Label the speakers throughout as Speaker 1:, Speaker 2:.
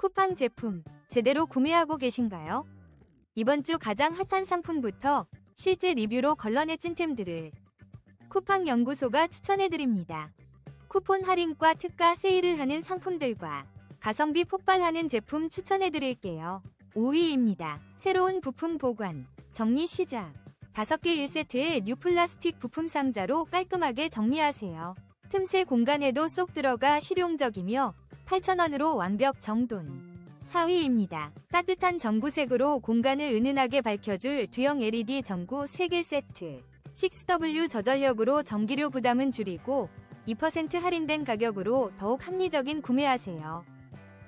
Speaker 1: 쿠팡 제품 제대로 구매하고 계신가요? 이번 주 가장 핫한 상품부터 실제 리뷰로 걸러내 찐템들을 쿠팡 연구소가 추천해드립니다. 쿠폰 할인과 특가 세일을 하는 상품들과 가성비 폭발하는 제품 추천해드릴게요. 5위입니다. 새로운 부품 보관, 정리 시작. 5개 1세트의 뉴 플라스틱 부품 상자로 깔끔하게 정리하세요. 틈새 공간에도 쏙 들어가 실용적이며 8,000원으로 완벽 정돈. 4위입니다. 따뜻한 전구색으로 공간을 은은하게 밝혀줄 두형 LED 전구 3개 세트. 6W 저전력으로 전기료 부담은 줄이고 2% 할인된 가격으로 더욱 합리적인 구매하세요.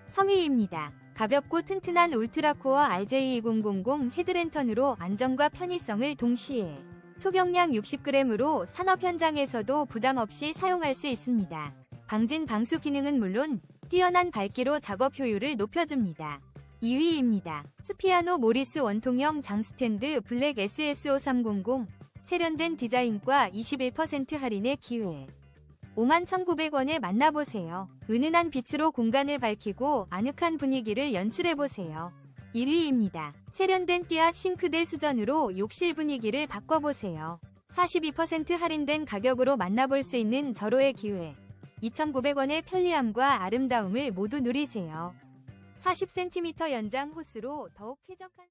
Speaker 1: 3위입니다. 가볍고 튼튼한 울트라코어 RJ2000 헤드랜턴으로 안정과 편의성을 동시에 초경량 60g으로 산업 현장에서도 부담 없이 사용할 수 있습니다. 방진 방수 기능은 물론 뛰어난 밝기로 작업 효율을 높여줍니다. 2위입니다. 스피아노 모리스 원통형 장스탠드 블랙 SS5300 세련된 디자인과 21% 할인의 기회. 51,900원에 만나보세요. 은은한 빛으로 공간을 밝히고 아늑한 분위기를 연출해보세요. 1위입니다. 세련된 띠앗 싱크대 수전으로 욕실 분위기를 바꿔보세요. 42% 할인된 가격으로 만나볼 수 있는 절호의 기회. 2,900원의 편리함과 아름다움을 모두 누리세요. 40cm 연장 호스로 더욱 쾌적한